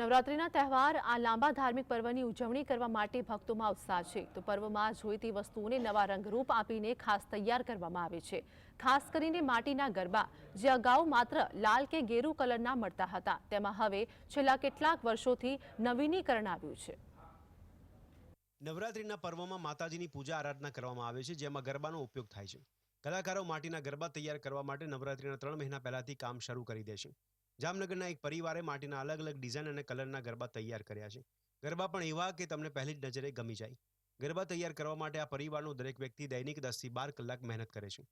નવરાત્રિના તહેવાર આ લાંબા ધાર્મિક પર્વની ઉજવણી કરવા માટે ભક્તોમાં ઉત્સાહ છે. તો પર્વમાં જોઈતી વસ્તુઓને નવા રંગરૂપ આપીને ખાસ તૈયાર કરવામાં આવે છે. ખાસ કરીને માટીના ગરબા, જે અગાઉ માત્ર લાલ કે ગેરુ કલરના મળતા હતા. તેમાં હવે છેલ્લા કેટલાક વર્ષોથી નવીનીકરણ આવ્યું છે. નવરાત્રીના પર્વમાં માતાજીની પૂજા આરાધના કરવામાં આવે છે, જેમાં ગરબાનો ઉપયોગ થાય છે. કલાકારો માટીના ગરબા તૈયાર કરવા માટે નવરાત્રીના ત્રણ મહિના પહેલાથી કામ શરૂ કરી દે છે. જામનગરના એક પરિવારે માટીના અલગ અલગ ડિઝાઇન અને કલરના ગરબા તૈયાર કર્યા છે. ગરબા પણ એવા કે તમને પહેલી જ નજરે ગમી જાય. ગરબા તૈયાર કરવા માટે આ પરિવારનો દરેક વ્યક્તિ દૈનિક દસથી બાર કલાક મહેનત કરે છે.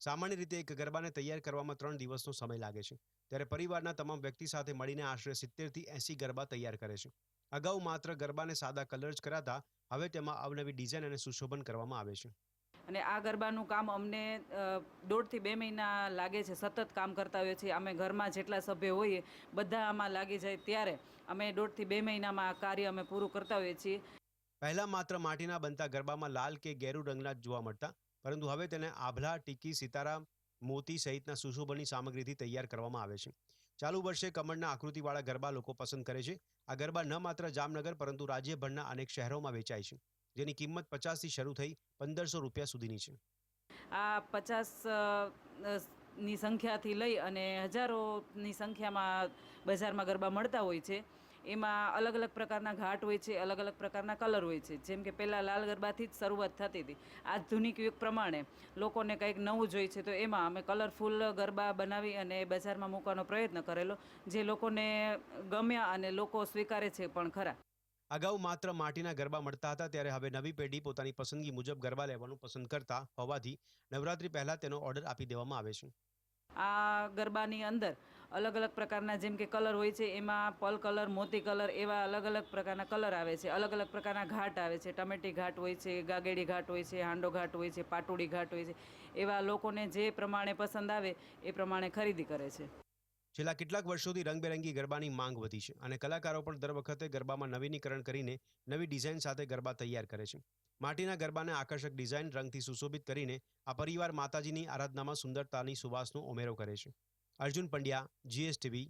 સામાન્ય રીતે એક ગરબાને તૈયાર કરવામાં ત્રણ દિવસનો સમય લાગે છે. ત્યારે પરિવારના તમામ વ્યક્તિ સાથે મળીને આશરે સિત્તેરથી એંસી ગરબા તૈયાર કરે છે. અગાઉ માત્ર ગરબાને સાદા કલર જ કરાતા, હવે તેમાં અવનવી ડિઝાઇન અને સુશોભન કરવામાં આવે છે. અને આ ગરબાનું કામ અમને દોઢથી બે મહિના લાગે છે, સતત કામ કરતા હોઈએ છીએ. અમે ઘરમાં જેટલા સભ્ય હોઈએ, બધા આમાં લાગી જાય ત્યારે અમે દોઢથી બે મહિનામાં આ કાર્ય અમે પૂરું કરતા હોઈએ છીએ. પહેલાં માત્ર માટીના બનતા ગરબામાં લાલ કે ગેરુ રંગના જોવા મળતા, પરંતુ હવે તેને આભલા, ટીકી, સિતારા, મોતી સહિતના સુશોભનની સામગ્રીથી તૈયાર કરવામાં આવે છે. ચાલુ વર્ષે કમળના આકૃતિવાળા ગરબા લોકો પસંદ કરે છે. આ ગરબા ન માત્ર જામનગર, પરંતુ રાજ્યભરના અનેક શહેરોમાં વેચાય છે. જેની કિંમત પચાસથી શરૂ થઈ પંદરસો રૂપિયા સુધીની છે. આ પચાસની સંખ્યાથી લઈ અને હજારોની સંખ્યામાં બજારમાં ગરબા મળતા હોય છે. એમાં અલગ અલગ પ્રકારના ઘાટ હોય છે, અલગ અલગ પ્રકારના કલર હોય છે. જેમ કે પહેલાં લાલ ગરબાથી જ શરૂઆત થતી હતી. આધુનિક યુગ પ્રમાણે લોકોને કંઈક નવું જોઈએ છે તો એમાં અમે કલરફુલ ગરબા બનાવી અને બજારમાં મૂકવાનો પ્રયત્ન કરેલો, જે લોકોને ગમ્યા અને લોકો સ્વીકારે છે પણ ખરા. અગાઉ માત્ર માટીના ગરબા મળતા હતા, ત્યારે હવે નવી પેઢી પોતાની પસંદગી મુજબ ગરબા લેવાનું પસંદ કરતા હોવાથી નવરાત્રી પહેલા તેનો ઓર્ડર આપી દેવામાં આવે છે. આ ગરબાની અંદર અલગ અલગ પ્રકારના જેમ કે કલર હોય છે, એમાં પલ કલર, મોતી કલર એવા અલગ અલગ પ્રકારના કલર આવે છે. અલગ અલગ પ્રકારના ઘાટ આવે છે. ટમેટી ઘાટ હોય છે, ગાગેડી ઘાટ હોય છે, હાંડો ઘાટ હોય છે, પાટોડી ઘાટ હોય છે, એવા લોકોને જે પ્રમાણે પસંદ આવે એ પ્રમાણે ખરીદી કરે છે. છેલ્લા કેટલાક વર્ષોથી રંગબેરંગી ગરબાની માંગ વધી છે અને કલાકારો પણ દર વખતે ગરબામાં નવીનીકરણ કરીને નવી ડિઝાઇન સાથે ગરબા તૈયાર કરે છે. માટીના ગરબાને આકર્ષક ડિઝાઇન રંગથી સુશોભિત કરીને આ પરિવાર માતાજીની આરાધનામાં સુંદરતાની સુવાસનો ઉમેરો કરે છે. અર્જુન પંડ્યા, જીએસટીવી